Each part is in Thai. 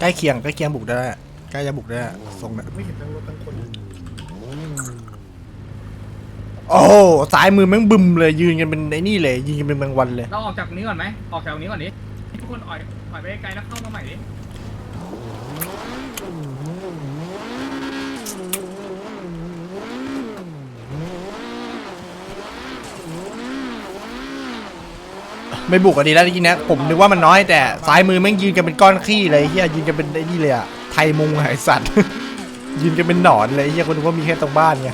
ใกล้เคียงใกล้เคียงบุกได้อะใกล้จะบุกได้อะทรงแบบไม่เห็นทั้งรถทั้งคนโอ้โหสายมือแม่งบึมเลยยืนกันเป็นไอ้นี่เลยยืนกันเป็นแมงวันเลย เราออกจากนี้ก่อนไหมออกจากนี้ก่อนดิทุกคนอ่อยอ่อยไปไกลแล้วเข้ามาใหม่ดิ ไม่บุกก็ดีแล้วจริงๆนะ ผมนึกว่ามันน้อยแต่ซ้ายมือแม่งยืนกันเป็นก้อนขี้เลยเฮียยืนกันเป็นไอ้นี่เลยอะไทยมุงหายสัตว์ ยืนกันเป็นหนอนเลยเฮียคนนึกว่ามีแค่ตรงบ้านไง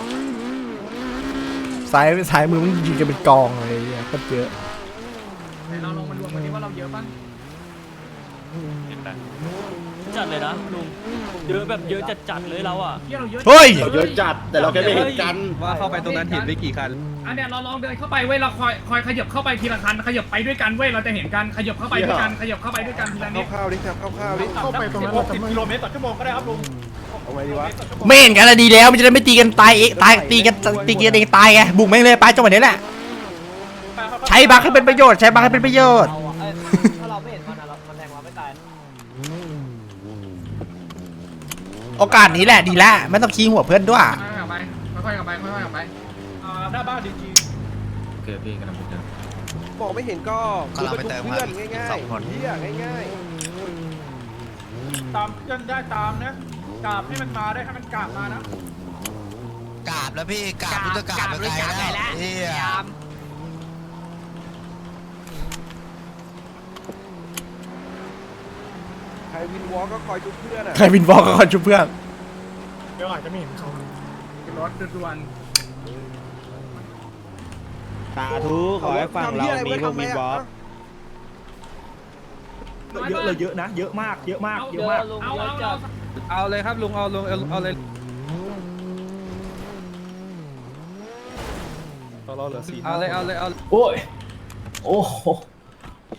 ซ้ายซ้ายมือมันยืนกันเป็นกองเลยเฮียก็เยอะไหนเราลงมารวมกันดิว่าเราเยอะป่ะ จัดเลยนะลุงเยอะแบบเยอะจัดจัดๆเลยเราอะเที่ยเราเยอะเฮ้ย เราเยอะจัดแต่เราแค่ไม่เห็นกัน ว่าเข้าไปตรงนั้นเห็นไม่กี่คัน อันเนี้ยเราลองเดินเข้าไปเว้ยเราคอยคอยขยับเข้าไปทีละคันขยับไปด้วยกันเว้ยเราจะเห็นกันขยับเข้าไปด้วยกันขยับเข้าไปด้วยกันทีละนิดเข้าวๆดิครับเข้าวๆดิเข้าไปตรงนั้นเราจะไม่กิโลเมตรต่อชั่วโมงก็ได้ครับลุงเอาไงดีวะไม่เห็นกันอะดีแล้วมันจะได้ไม่ตีกันตายเองตายตีกันตีกันเองตายไงบุกแม่งเลยไปจังหวะนี้แหละใช้บัคให้เป็นประโยชน์ใช้บัคให้เป็นประโยชน์เราอะเอ้ยถ้าเราไม่เห็นมันอะเรามันแทงเราไม่ตาย โอกาสนี้แหละดีแล้วไม่ต้องขี้หัวเพื่อนด้วย ค่อยๆออกไปค่อยๆออกไปค่อยๆออกไปอ่าหน้าบ้านดีจีบอกไม่เห็นก็กำลังไปเติมครับเพื่อนง่ายสองคนๆเฮียง่ายตามเพื่อนได้ตามนะกราบให้มันมาได้ให้มันกราบมานะกราบแล้วพี่กราบพุทธกราบไปไกลแล้วเฮีย ๆใค รวินวอลก็คอยชุบเพื่อนอะใครวินบอกก็คอยช่วยเพื่อนเดี๋ยวอาจจะไม่เห็นเขารถด่วนสาธุขอให้ฝั่งเรามีพวกมีบอสเยอะเลยเยอะเยอะมาก เยอะมาก เอาเยอะลุงเอาเยอะเอาจัเอาดเอาเลยครับลุงเอาลงเอาเอาเลยเราเหลือสี่เอาเลยเอาเลยเอาโอ้ย โอ้โห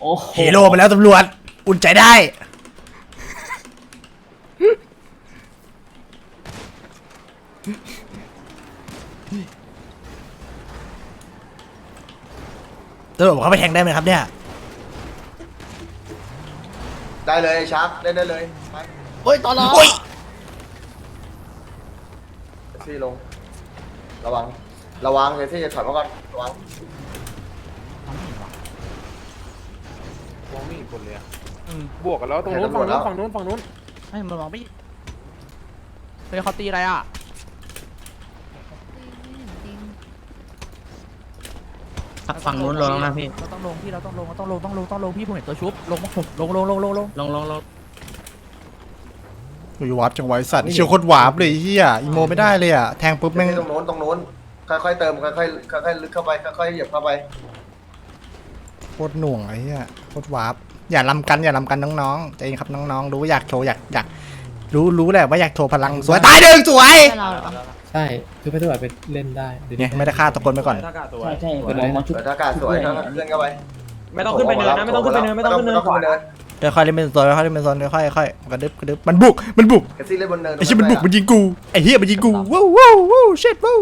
โอ้โห ฮีโร่มาแล้วตำรวจ อุ่นใจได้ ตำรวจบอกเขาไปแทงได้ไหมครับเนี่ย ได้เลยชาร์ปเล่นได้เลยไปโอ้ยตอนรอโอ้ยซี่ลง ระวัง ระวังเลยที่จะถอยมาก่อนระวังบวกกันแล้วตรงเห็นนู้นตำรวจแล้วฝั่งนู้นฝั่งนู้นให้มันมองไม่เฮ้ยเขาตีอะไรอะ ฝั่งนู้นลงนะพี่ เราต้องลงพี่เราต้องลงเราต้องลงต้องลงต้องลงพี่ผมเห็นตัวชุบลงลงลงลงลงลงลงลงลงอยู่วาร์ปจังไวะไอ้สัตว์เชียวโคตรวาร์ปเลยไอ้เฮียอีโมไม่ได้เลยอะแทงปุ๊บแม่งตรงโน้นตรงโน้นค่อยๆเติมค่อยๆค่อยๆลึกเข้าไปค่อยๆเหยียบเข้าไปโคตรหน่วงไอ้เฮียโคตรวาร์ปอย่าลำกันอย่าลำกันน้องๆใจเย็นครับน้องๆรู้ว่าอยากโชว์อยากอยากรู้รู้แหละว่าอยากโชว์พลังสวยตายหนึ่งสวย ใช่คือไม่ได้แบบไปเล่นได้เนี่ยไม่ได้ฆ่าตะโกนไปก่อนใช่ใช่เป็นมองชุดเปิดอากาศสวยค่อยๆเคลื่อนเข้าไปไม่ต้องขึ้นไปเนินนะไม่ต้องขึ้นไปเนินไม่ต้องขึ้นเนินขวาค่อยๆเล่นเป็นโซนค่อยๆเล่นเป็นโซนค่อยๆค่อยๆกระดึบกระดึบมันบุกมันบุกแคซี่เล่นบนเนินไอ้เชี่ยมันบุกมันยิงกูไอ้เฮียมันยิงกูว้าวว้าวว้าวเช็ดว้าว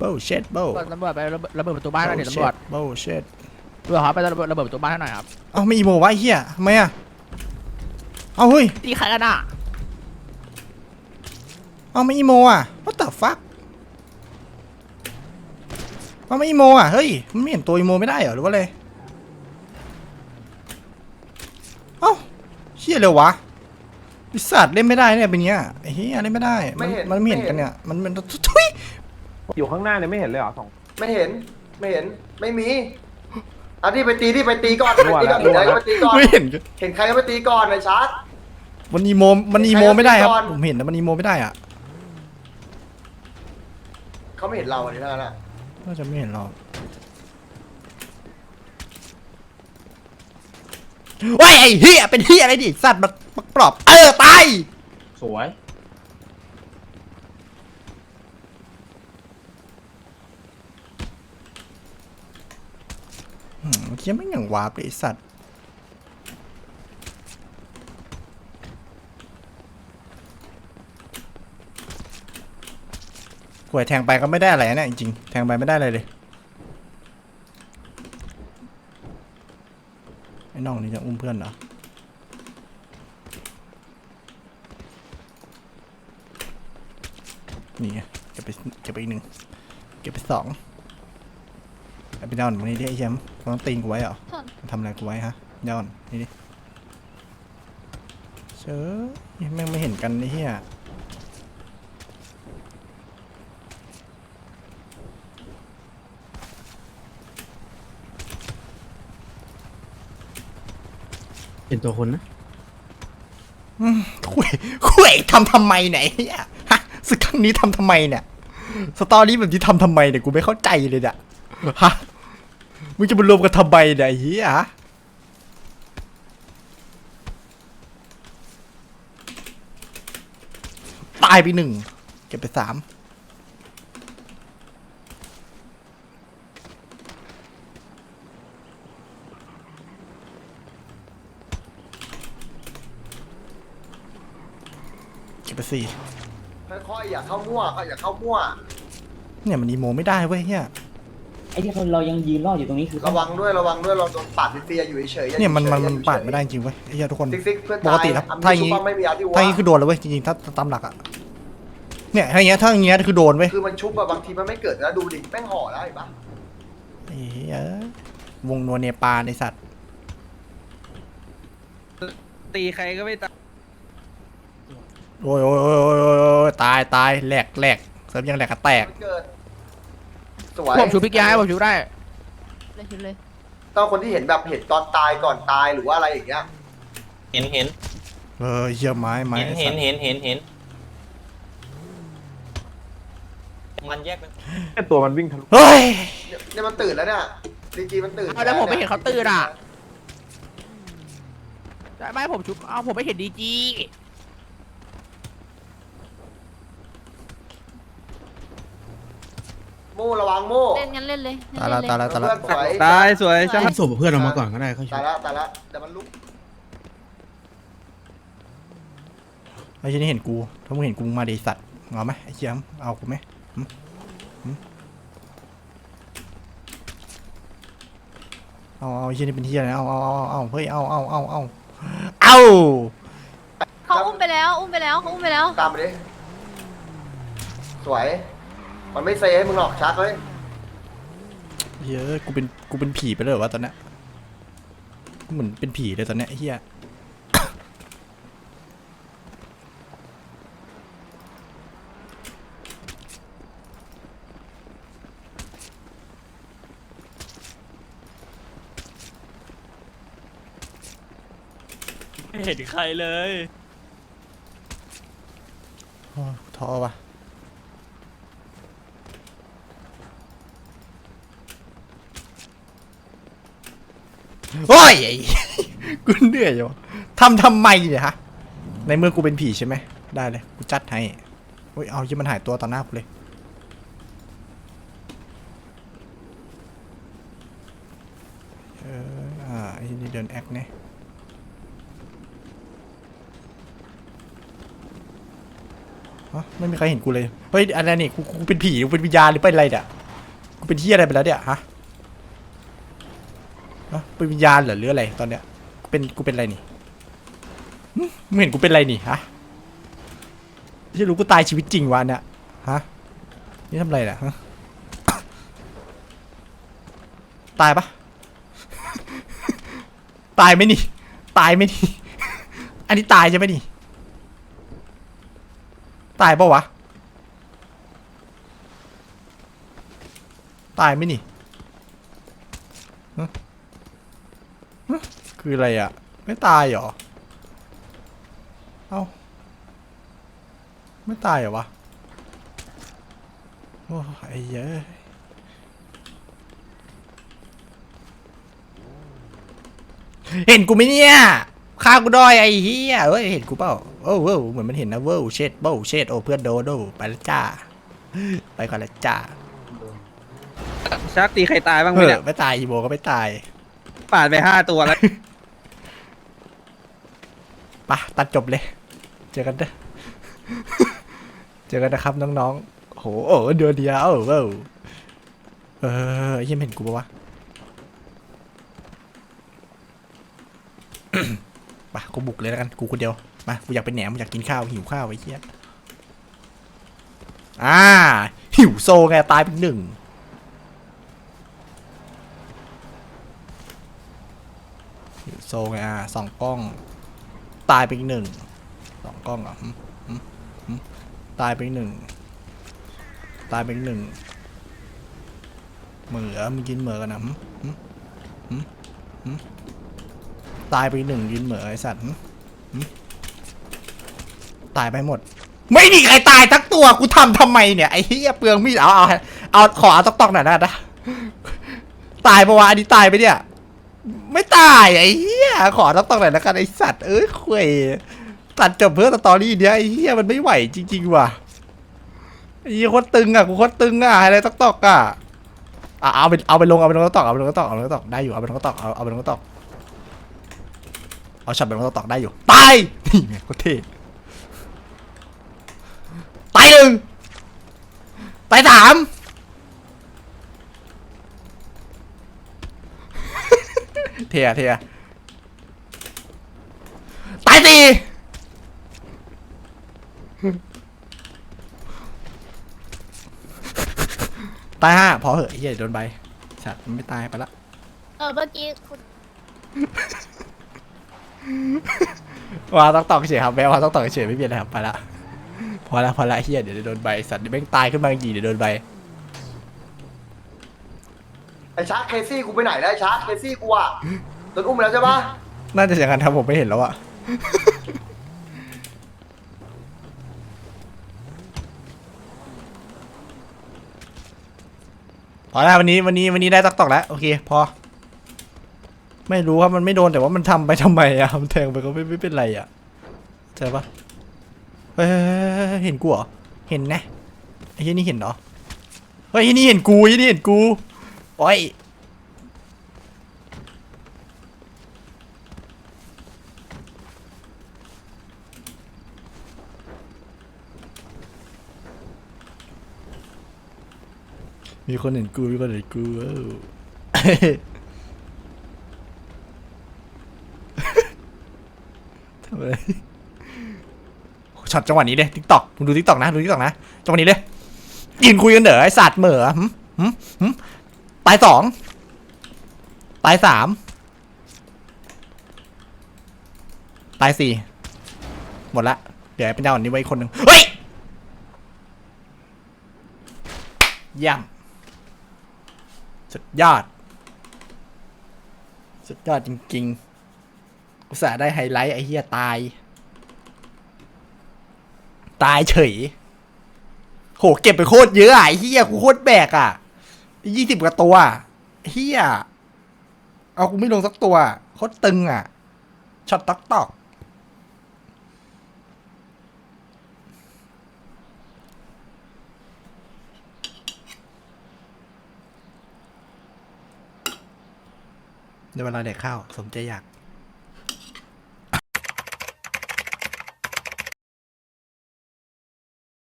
ว้าวเช็ดว้าวตำรวจไประเบิดประตูบ้านหน่อยเดี๋ยวตำรวจว้าวเช็ดตำรวจครับไประเบิดระเบิดประตูบ้านให้หน่อยครับเอ้าไม่อีโมวะไอ้เฮียทำไมอะเอาเฮ้ยตีใครกันอะ เอาไม่อีโมอะ what the fuck เอาไม่อีโมอะ เฮ้ย มันไม่เห็นตัวอีโมไม่ได้เหรอหรือว่าอะไรเอ้าเชี่ยเลยวะไอิสัตว์เล่นไม่ได้เนี่ยเป็นเงี้ยไอ้เฮียเล่นไม่ได้มันมันไม่เห็น กันเนี่ย มันมันทุยอยู่ข้างหน้าเนี่ยไม่เห็นเลยเหรอสอง ไม่เห็นไม่เห็นไม่มีเอาที่ไปตีที่ไปตีก่อนไปตีก่อนเดี๋ยวไปตีก่อนไม่เห็นกันเห็นใครก็ไปตีก่อนเลยชาร์จมันอีโมมันอีโมไม่ได้ครับใครเอาไปก่อนผมเห็นนะมันอีโมไม่ได้อะ เขาไม่เห็นเราอันนี้ทั้งนั้นอะน่าจะไม่เห็นหรอกว้ายไอ้เฮียเป็นเฮียอะไรดิสัตว์มันมันปลอบ เออตาย สวย อืมเมื่อกี้ไม่งอย่างวาร์ปเลยไอ้สัตว์ วยแทงไปก็ไม่ได้อะไรนะจริงๆแทงไปไม่ได้เลยเลยไอ้น้องนี่จะอุ้มเพื่อนเหรอนี่ไงเก็บไปเก็บไปอีกหนึ่งเก็บไปสองไอ้พี่ดอนตรงนี้ดิไอ้แชมป์ต้องตีนกูไว้เหรอทำอะไรกูไว้ฮะดอนนี่ดิเชอแม่งไม่เห็นกันนี่เฮีย เป็นตัวคนนะคุยคุยทำทำไมไหนยไอ้เหี้ยฮะสึกครั้งนี้ทำทำไมเนี่ยสตอรี่แบบนี้ทำทำไมเนี่ยกูไม่เข้าใจเลยเนี่ยฮะมึงจะมารวมกันทำไมเนี่ยไอ้เหี้ยฮะตายไปหนึ่งเก็บไปสาม เก็บไปสี่ค่อยๆอย่าเข้ามั่วอย่าเข้ามั่ว เนี่ยมันอีโมไม่ได้เว้ยเฮียไอ้ที่คนเรายังยืนรอดอยู่ตรงนี้คือระวังด้วยระวังด้วยเราโดนปาดเฟียอยู่เฉยๆอาเนี่ยมันมันฉๆมันอย่ปาดไม่ได้จริงเว้ยไอ้เฮียทุกคน ซิกซิกเพื่อนปกติแล้วตายถ้าอย่างงี้นี้ ไม่มีอาร์ติวถ้าอย่างงี้คือโดนเลยเว้ยจริงๆถ้าตามหลักอะเนี่ยถ้าอย่างเงี้ยถ้าอย่างเงี้ยคือโดนเว้ยคือมันชุบอะบางทีมันไม่เกิดนะดูดิแม่งห่อได้ปะไอ้เหี้ยวงนัวเนปาลในสัตว์ตีใครก็ไม่ตาย โอ้ยโอ้ยโอ้ยโอ้ยโอ้ยโอ้ยตายตายแหลกแหลกเสริมยังแหลกกระแตก เกิดสวยผมชูพิกยาให้ผมชูได้ เลยชุดเลยต้องคนที่เห็นแบบเห็นตอนตายก่อนตายหรือว่าอะไรอย่างเงี้ยเห็นเห็นเออเหี้ยไม้ไม้เห็นไอ้เห็สันตว์เห็นเห็นเห็น มันแยกเป็นแค่ตัวมันวิ่งทะลุเฮ้ยเนี่ยเนี่ยมันตื่นแล้วเนี่ยจริงๆมันตื่นเอาแต่ผมไม่เห็นเขาตื่นอะ ได้ไหมผมชุบเอาผมไม่เห็นดีจี โม่ระวังโม่เล่นงั้นเล่นเลยตายละตายละตายละเพื่อนสวยตายสวยใช่ใช่ส่งเพื่อนออกมาก่อนก็ได้เขาชุตาบยละตายละแต่มันลุกไอ้เหี้ยนี่เห็นกู ถ้ามึงเห็นกูมึงมาดิสัตว์เอาไหมไอ้เหี้ยเอากูไหมหึหึเอาเอาไอ้เหี้ยนี่เป็นเหี้ยอะไรเอาเอาเอาเอาเฮ้ยเอาเอาเอาเอาเอาเขาอุ้มไปแล้ว อุ้มไปแล้วเขาอุ้มไปแล้ว ตามไปดิสวย มันไม่เซให้มึงหรอกชักเลยเฮ้ยกูเป็นกูเป็นผีไปเลยเหรอวะตอนเนี้ยเหมือนเป็นผีเลยตอนเนี้ยไอ้เฮียไม่เห็นใครเลย โอ้ท้อว่ะ โอ้ยไอ้ กูเหนื่อยอยู่ทำทำไมเนี่ยฮะ ในเมื่อกูเป็นผีใช่ไหม ได้เลย กูจัดให้โอ้ย เอายี่มันหายตัวต่อหน้ากูเลย เออ อ่าไอ้นี่เดินแอคเนี่ยฮะไม่มีใครเห็นกูเลย เฮ้ยอะไรนี่กูกูเป็นผี กูเป็นวิญญาณหรือเป็นอะไรเนี่ย กูเป็นที่อะไรไปแล้วเนี่ยฮะ เป็นวิญญาณเหรอหรืออะไรตอนเนี้ยเป็นกูเป็นอะไรนี่หึมึงเห็นกูเป็นอะไรนี่ฮะที่รู้กูตายชีวิตจริงวะเนี่ยฮะนี่ทำอะไรน่ะฮะตายปะตายไหมนี่ ตายไหมนี่ อันนี้ตายใช่ไหมนี่ ตายปะวะ ตายไหมนี่ฮะฮะ คืออะไรอะ ไม่ตายเหรอ เอ้า ไม่ตายเหรอวะ โอ้ไอ้เหี้ยอะเห็นกูไหมเนี่ยฆ่ากูด้อยไอ้เหี้ยเฮ้ย เห็นกูเปล่าโอ้เว้าเหมือนมันเห็นนะเว้าเช็ดเว้าเช็ดโอ้เพื่อนโดนโดไปแล้วจ้า ไปก่อนแล้วจ้าชักตีใครตายบ้างไหมเอเนี่อยไม่ตายอีโบก็ไม่ตาย ปาดไปห้าตัวแล้วไปะตัดจบเลย เจอกันเด้อเจอกันนะครับน้องๆโหโอ้เดือนเดียวเว้าเออยังเห็นกูปะวะไปกูบุกเลยแล้วกันกูคนเดียวมากูอยากเป็นแหนมอยากกินข้าวหิวข้าวไอ้เหี้ยอ่า หิวโซไงตายเป็นหนึ่งหิวโซไงอะสองกล้อง ตายไปอีกหนึ่งสองกล้องเหรอะตายไปอีกหนึ่งตายไปอีกหนึ่งเหมือมึงกินเหมือกันนะตายไปหนึ่งกินเหมือไอสัตว์ตายไปหมด ไม่มีใครตายทักตัวกูทำทำไมเนี่ยไอ้เหี้ยเปลืองมีดเอาเอาเอาขอเอาตอกตอกหน่อยนะนะตายปะวะอันนี้ตายไปเนี่ย ไม่ตายไอ้เหี้ยขอตอกตอกหน่อยละกันไอ้สัตว์เอ้ยคุยตัดจบเพื่อสตอรี่เนี้ยไอ้เหี้ยมันไม่ไหวจริง ๆ ว่ะไอ้เหี้ยโคตรตึงอะกูโคตรตึงอะอะไรตอกตอกอะอะเอาไปเอาไปลงเอาไปลงตอกตอกเอาไปลงตอกตอกเอาไปลงตอกตอกได้อยู่เอาไปลงตอกตอกเอาเอาไปลงตอกตอกเอาช็อตไปลงตอกตอกได้อยู่ตายนี่ไงโคตรเท่ตายหนึ่งตายสาม เทียเทียตายสี่ตายห้าพอเหอะไอ้เหี้ยเดี๋ยวโดนใบสัตว์มันไม่ตายไปละเออเมื่อกี้คุณว่าต้องตอกเฉยครับแม้ว่าต้องตอกเฉยไม่เปลี่ยนอะไรครับไปละพอละพอละเฮียเดี๋ยวจะโดนใบสัตว์เดี๋ยวแม่งตายขึ้นมาอีกทีเดี๋ยวโดนใบ ไอ้ชาร์คเคซี่กูไปไหนแล้วไอ้ชาร์คเคซี่กูอะโดนอุ้มไปแล้วใช่ปะน่าจะอย่างนั้นครับผมไม่เห็นแล้วอะ พอแล้ววันนี้วันนี้วันนี้ได้ตักตอกแล้ว โอเค พอ ไม่รู้ครับมันไม่โดนแต่ว่ามันทำไปทำไมอะมันแทงไปก็ไม่ไม่เป็นไรอะใช่ปะเฮ้ยเฮ้ยเฮ้ยเฮ้ยเห็นกูเหรอเห็นนะไอ้ที่นี่เห็นเหรอเฮ้ยไอ้นี่เห็นกูไอ้นี่เห็นกู โอ้ยมีคนเห็นกูมีคนเห็นกูเอ้าทำอะไรช็อตจังหวะนี้เลยทิกตอกมึงดูทิกตอกนะ ดูทิกตอกนะ จังหวะนี้เลยยืนคุยกันเด้อไอสัตว์เหม่อหึหึหึ ตายสองตายสามตายสี่หมดละ เดี๋ยวเป็นดาวอันนี้ไว้คนหนึ่งเฮ้ยย่ำสุดยอด สุดยอดจริง ๆ อุตส่าห์ได้ไฮไลท์ไอ้เหี้ยตาย ตายเฉย โห เก็บไปโคตรเยอะอะไอ้เหี้ยกูโคตรแบกอะ ยี่สิบกว่าตัวเฮียเอากูไม่ลงสักตัวโคตรตึงอะช็อตตอกตอกในเวลาเด็กข้าวสมใจอยาก